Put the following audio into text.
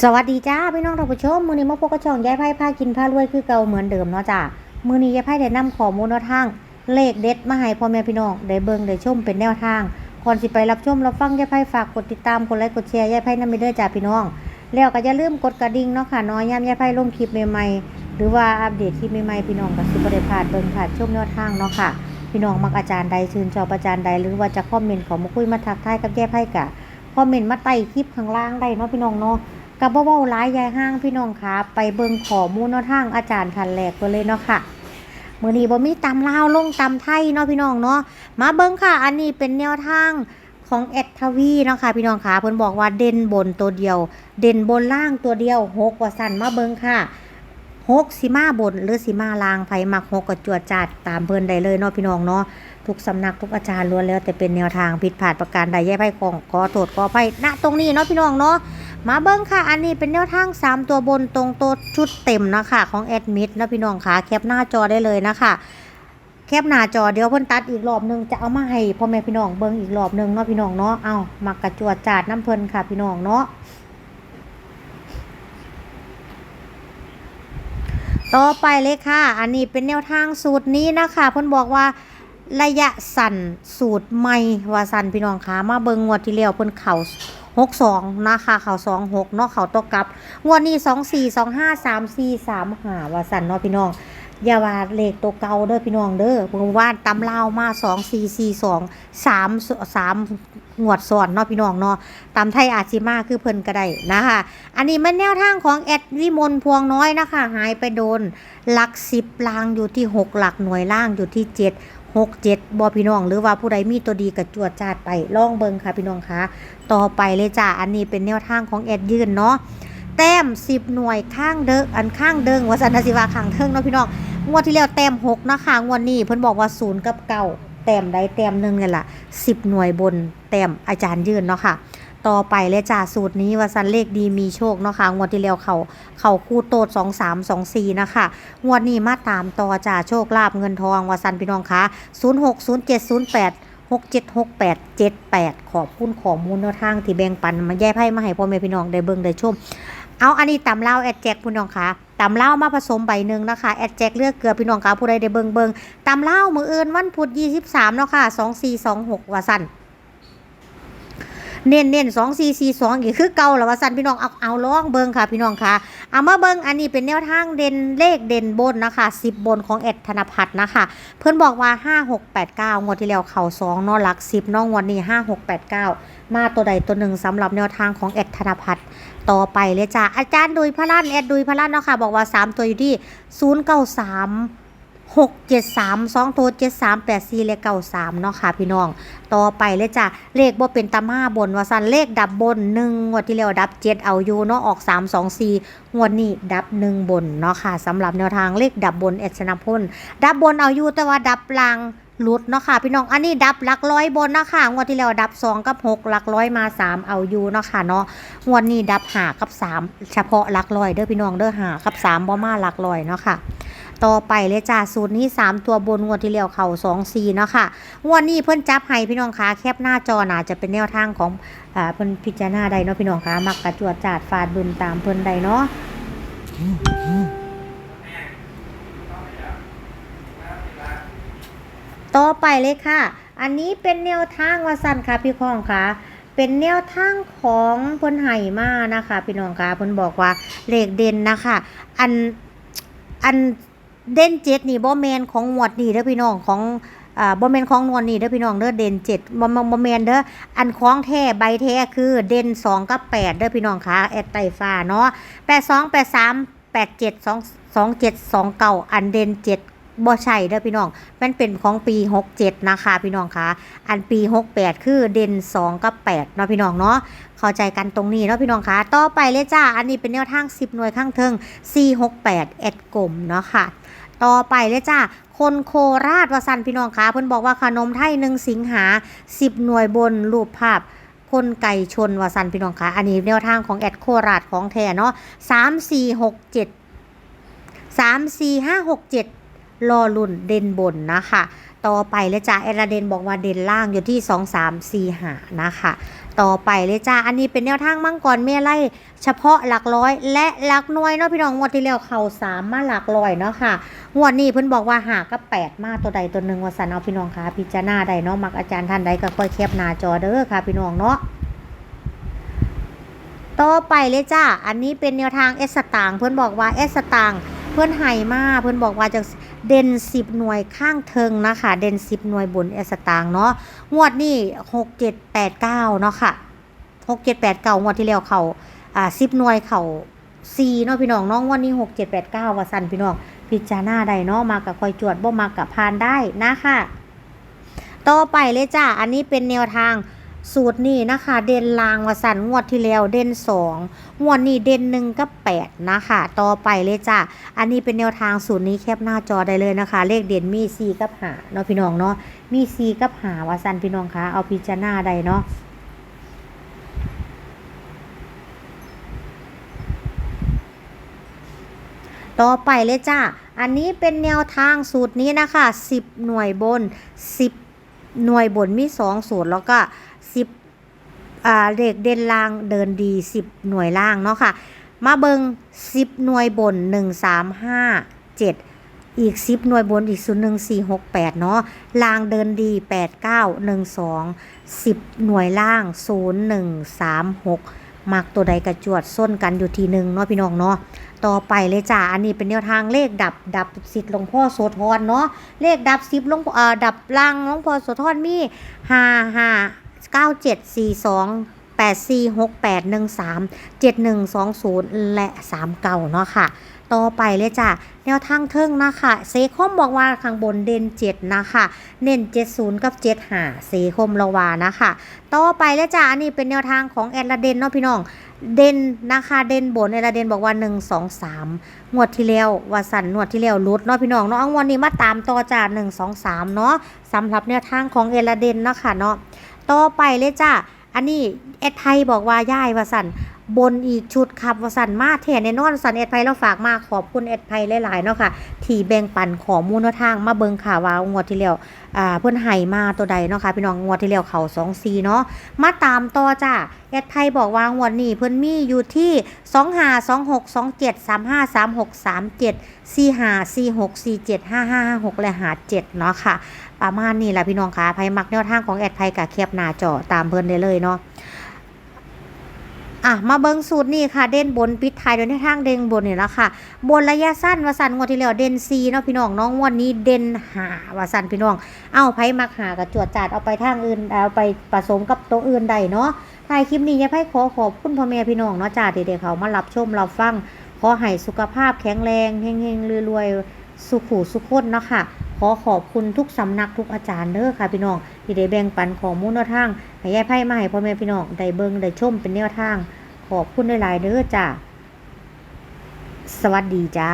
สวัสดีจ้าพี่น้องท่านผู้ชมมือนี้มาพบกับช่องยายไพ่พากินพารวยคือเก่าเหมือนเดิมเนาะจ้ามือนี้ยายไพ่ได้นำข้อมูลแนวทางเลขเด็ดมาให้พ่อแม่พี่น้องได้เบิ่งได้ชมเป็นแนวทางก่อนสิไปรับชมรับฟังยายไพ่ฝากกดติดตามกดไลค์กดแชร์ยายไพ่นำไปเด้อจ้าพี่น้อง แล้วก็อย่าลืมกดกระดิ่งเนาะค่ะน้อยยามยายไพ่ลงคลิปใหม่ๆหรือว่าอัปเดตคลิปใหม่ๆพี่น้องก็สิบ่ได้พลาดเบิ่งพลาดชมแนวทางเนาะค่ะ พี่น้องมักอาจารย์ใดชื่นชอบอาจารย์ใดหรือว่าจะคอมเมนต์ขามาคุยมาทักทายกับยายไพ่กะคอมเมนต์มาใต้คลิปข้างล่างได้เนาะพี่น้องเนาะ กับเว้าๆหลายยายห้างพี่น้องคะไปเบิงขอมูลนวทางอาจารย์ทันแรกไปเลยเนาะค่ะมื้อนี้บ่มีตำลาวลงตำไทยเนาะพี่น้องเนาะมาเบิ่งค่ะ อันนี้เป็นแนวทางของแอดทวีเนาะค่ะพี่น้องคะเพิ่นบอกว่าเด่นบนตัวเดียว เด่นบนล่างตัวเดียวหกว่าสั่นมาเบิ่งค่ะหกสิมาบนหรือสิมาล่างไผมักหกก็จวดจัดตามเพิ่นได้เลยเนาะพี่น้องเนาะทุกสำนักทุกอาจารย์ล้วนแล้วแต่เป็นแนวทางผิดพลาดประการใดแย่ไพ่ของขอโทษขออภัยณตรงนี้เนาะพี่น้องเนาะ มาเบิ้งค่ะ อันนี้เป็นแนวทาง 3 ตัวบนตรงตัวชุดเต็มนะคะ ของแอดมิดนะพี่น้องค่ะแคปหน้าจอได้เลยนะคะแคปหน้าจอเดี๋ยวเพิ่นตัดอีกรอบหนึงจะเอามาให้พ่อแม่พี่น้องเบิ้งอีกรอบหนึงเนาะพี่น้องเนาะเอามากระจวดจาดน้ำเพิ่นค่ะพี่น้องเนาะต่อไปเลยค่ะ อันนี้เป็นแนวทางสูตรนี้นะคะเพิ่นบอกว่าระยะสั้นสูตรใหม่ว่าสั้นพี่น้องค่ะมาเบิ่งงวดที่แล้วเพิ่นเข่า หกสองนะคะเขาสองหกเนาะเขาตกกับ งวดนี้สองสี่สองห้าสามสี่สามหาว่าสันเนาะพี่น้องอย่าว่าเลขตัวเก่าเด้อพี่น้องเด้อเพิ่งว่านตำเล่ามาสองสี่สี่สองสามสามงวดซ้อนเนาะพี่น้องเนาะตำไทยอาจิมาคือเพิ่นก็ได้นะคะอันนี้มันแนวทางของแอดวิมลพวงน้อยนะคะ หายไปโดนหลักสิบลางอยู่ที่หกหลักหน่วยล่างอยู่ที่เจ็ด หกเจ็ดบอพี่น้อง หรือว่าผู้ใดมีตัวดีกับจวดจาดไปล่องเบิงค่ะพี่น้องคะต่อไปเลยจ้าอันนี้เป็นแนวทางของแอดยืนเนาะแต้มสิบหน่วยข้างเดิงอันข้างเดิงวัสันนสิวาข้างเทิงเนาะพี่น้องงวดที่แล้วแต้มหกนะคะงวดนี้เพิ่นบอกว่าศูนย์กับเก้าแต้มใดแต้มหนึ่งเนี่ยล่ะสิบหน่วยบนแต้มอาจารย์ยืนเนาะค่ะ ต่อไปเลยจ้าสูตรนี้ว่าสันเลขดีมีโชคเนาะค่ะงวดที่แล้วเขาเขาคู่โตด 2 3 2 4นะคะงวดนี้มาตามต่อจ่าโชคลาภเงินทองว่าสันพี่น้องคะ0 6 0 7 0 8 6 7 6 8 7 8 ขอบคุณข้อมูลแนวทางที่แบ่งปันมาแย่ไพ่มาให้พ่อแม่พี่น้องได้เบิ่งได้ชม เอาอันนี้ตำเล่าแอดแจกพี่น้องคะตำเล่ามาผสมใบหนึ่งนะคะแอดแจกเลือกเกลือพี่น้องคะผู้ใดได้เบิ่งเบิ่งตำเล่ามืออื่นวันพุธ23เนาะค่ะ2426ว่าสั่น เน้นเน้นสองสี่สี่สองอีกคือเก่าแล้วว่าสันพี่น้องเอาเอาลองเบิงค่ะพี่น้องค่ะเอามาเบิงอันนี้เป็นแนวทางเด่นเลขเด่นบนนะคะสิบบนของเอ็ดธนพัฒน์นะคะ เพื่อนบอกว่าห้าหกแปดเก้างวดที่แล้วเข่าสองนอหลักสิบนอกงวดนี้ห้าหกแปดเก้ามาตัวใดตัวหนึ่งสำหรับแนวทางของเอ็ดธนพัฒน์ต่อไปเลยจ้าอาจารย์ดุยพระลันเอ็ดดุยพระลันเนาะค่ะบอกว่าสามตัวอยู่ที่ศูนย์เก้าสาม หกเจ็ดสามสองตัวเจ็ดสามแปดสี่เลขเก้าสามเนาะค่ะพี่น้อง ต่อไปเลยจ้ะ เลขบ่เป็นตามาบนว่าซันเลขดับบนหนึ่งงวดที่แล้วดับเจ็ดเอาอยู่เนาะออกสามสองสี่งวดนี้ดับหนึ่งบนเนาะค่ะสำหรับแนวทางเลขดับบนเอชนะพลดับบนเอาอยู่แต่ว่าดับลางหลุดเนาะค่ะพี่น้อง อันนี้ดับหลักร้อยบนเนาะค่ะงวดที่แล้วดับสองกับหกหลักร้อยมาสามเอาอยู่เนาะค่ะเนาะงวดนี้ดับหากับสามเฉพาะหลักร้อยเด้อพี่น้องเด้อหากับสามบ่มาหลักร้อยเนาะค่ะ ต่อไปเลยจ้าสูตรนี้ 3 ตัวบนงวดที่แล้วเข่า2 4เนาะค่ะงวดนี้เพิ่นจับให้พี่น้องคะแคปหน้าจอน่าจะเป็นแนวทางของอ่าเพิ่นพิจารณาได้เนาะพี่น้องคะมักกระจวดจาดฟาดบึมตามเพิ่นได้เนาะต่อไปเลยค่ะ อันนี้เป็นแนวทางว่าสั้นค่ะพี่ข้องค่ะเป็นแนวทางของเพิ่นไห่มานะคะพี่น้องคะเพิ่นบอกว่าเลขเด่นนะคะ อันอัน เด่นเจ็ดนี่บ่แมนของหมวดนี่เด้อพี่น้องของอ่าบ่แมนของนวลนี่เด้อพี่น้องเด้อเด่นเจ็ดบ่บ่บ่แมนเด้ออันของแท้ใบแท้คือเด่นสองกับแปดเด้อพี่น้องค่ะแอดไตฟ้าเนาะแปดสองแปดสามแปดเจ็ดสองสองเจ็ดสองเก้าอันเด่นเจ็ดบ่ใช่เด้อพี่น้อง มันเป็นของปีหกเจ็ดนะคะ พี่น้องคะอันปีหกแปดคือเด่นสองกับแปดเนาะพี่น้องเนาะ เข้าใจกันตรงนี้เนาะพี่น้องคะต่อไปเลยจ้า อันนี้เป็นแนวทางสิบหน่วยข้างเทิงสี่หกแปดแอดกลมเนาะค่ะ ต่อไปเลยจ้าคนโคราชวสันพี่น้องคะเพิ่นบอกว่าขนมไทยหนึ่งสิงหาสิบหน่วยบนรูปภาพคนไก่ชนวสันพี่น้องคะอันนี้แนวทางของแอดโคราชของแท้เนาะสามสี่หกเจ็ดสามสี่ห้าหกเจ็ดรอลุ่นเด่นบนนะคะ ต่อไปเลยจ้าแอดเดนบอกว่าเด่นล่างอยู่ที่สองสามสี่หานะคะ ต่อไปเลยจ้าอันนี้เป็นแนวทางมังกรเมไล่เฉพาะหลักร้อย และหลักหน่วยเนาะพี่น้องงวดที่แล้วเข้าสามมาหลักร้อยเนาะค่ะงวดนี้เพิ่นบอกว่าหาก็แปดมาตัวใดตัวหนึ่งว่าสันเอาพี่น้องค่ะพิจารณาได้เนาะมักอาจารย์ท่านใดก็ค่อยแคปหน้าจอเด้อค่ะ พี่น้องเนาะต่อไปเลยจ้าอันนี้เป็นแนวทางเอสตางเพื่อนบอกว่าเอสตาง์ เพื่อนไห่มาเพื่อนบอกว่าจะเด่นสิบหน่วยข้างเทิงนะคะ เด่นสิบหน่วยบนเอสตางเนาะงวดนี้หกเจ็ดแปดเก้าเนาะค่ะหกเจ็ดแปดเก้างวดที่แล้วเขาอ่าสิบหน่วยเขาสี่เนาะพี่น้องนาะงวดนี้หกเจ็ดแปดเก้าว่าสันพี่น้องพิจารณาได้เนาะมากับคอยจวดบ่มากับพานได้นะคะต่อไปเลยจ้าอันนี้เป็นแนวทาง สูตรนี่นะคะ เด่นลางวสันงวดที่แล้วเด่นสองงวดนี้เด่นหนึ่งกับแปดนะคะ ต่อไปเลยจ้าอันนี้เป็นแนวทางสูตรนี้แคปหน้าจอได้เลยนะคะ เลขเด่นมีซีกับหาเนาะพี่น้องเนาะมีซีกับหาวสันพี่น้องคะเอาพิจารณาได้เนาะต่อไปเลยจ้าอันนี้เป็นแนวทางสูตรนี้นะคะ 10 หน่วยบน 10 หน่วยบนมีสองสูตรแล้วก็10อ่าเลขเด่นล่างเดินดี10หน่วยล่างเนาะค่ะ มาเบิง10หน่วยบน1 3 5 7อีก10หน่วยบนอีกศูนย์หนึ่งสี่หกแปดเนาะล่างเดินดี8 9 1 2 10หน่วยล่างศูนย์หนึ่งสามหก มักตัวใดกระจวดส้นกันอยู่ทีหนึ่งเนาะพี่น้องเนาะต่อไปเลยจ้าอันนี้เป็นแนวทางเลขดับดับสิทธิ์หลวงพ่อโสธรเนาะเลขดับสิบหลวงเอ่อดับล่างหลวงพ่อโสธรมีห้าห้าเก้าเจ็ดสี่สอง แปดสี่หกแปดหนึ่งสามเจ็ดหนึ่งสองศูนย์และสามเก่าเนาะค่ะ ต่อไปเลยจ้าแนวทางเทิงนะคะเซคมบอกว่าข้างบนเด่นเจ็ดนะคะ เน้นเจ็ดศูนย์กับเจ็ดหาเซคมละวานะคะ ต่อไปเลยจ้าอันนี้เป็นแนวทางของแอดละเดนเนาะพี่น้องเด่นนะคะเด่นบนเอลาเด่นบอกว่า 1 2 3งวดที่แล้วว่าสันงวดที่แล้วรุดเนาะพี่น้องเนาะเอางวดนี้มาตามต่อจ้า1 2 3เนาะสำหรับแนวทางของเอลาเด่นนะค่ะเนาะต่อไปเลยจ้า อันนี้เอ็ดไทยบอกว่าย่ายว่าสัน บนอีกชุดครับวสันมาแทนแน่นอนสันเอ็ดไทยเราฝากมาขอบคุณเอ็ดไทยหลายๆเนาะค่ะที่แบ่งปันข้อมูลแนวทางมาเบิงค่ะว่างวดที่แล้วอ่าเพิ่อนให้มาตัวใดเนาะค่ะพี่น้องงวดที่แล้วเขา2 4เนาะมาตามต่อจ้าแอดไทยบอกว่างวดนี้เพิ่อนมีอยู่ที่2 5 2 6 2 7 3 5 3 6 3 7 4 5 4 6 4 7 5 5 5 6และหา7เนาะค่ะ ประมาณนี้แหละพี่น้องคะไพมักแนวทางของแอดไทยกับแคปหน้าจอตามเพิ่อนได้เลยเนาะ อะมาเบิ้งสูตรนี่ค่ะ เด่นบนปิดท้ายโดยในทางเด่นบนนี่ละค่ะ บนระยะสั้นวาสันงวดที่แล้วเด่นซีเนาะพี่น้องน้องวันนี้เด่นหาวาสันพี่น้อง เอาไพ่มักหากับจวดจาดเอาไปทางอื่นเอาไปผสมกับตัวอื่นใดเนาะถ่ายคลิปนี้ยายไพ่ขอขอบคุณพ่อแม่พี่น้องเนาะจ้าเด็กๆเขามารับชมรับฟังขอให้สุขภาพแข็งแรงเฮงๆรวยๆสุขุสุขคนเนาะค่ะขอขอบคุณทุกสำนักทุกอาจารย์เด้อค่ะพี่น้องที่ได้แบ่งปันข้อมูลแนวทางให้ยายไพ่มาให้พ่อแม่พี่น้องได้เบิ่งได้ชมเป็นแนวทาง ขอบคุณหลายๆเด้อจ้าสวัสดีจ้า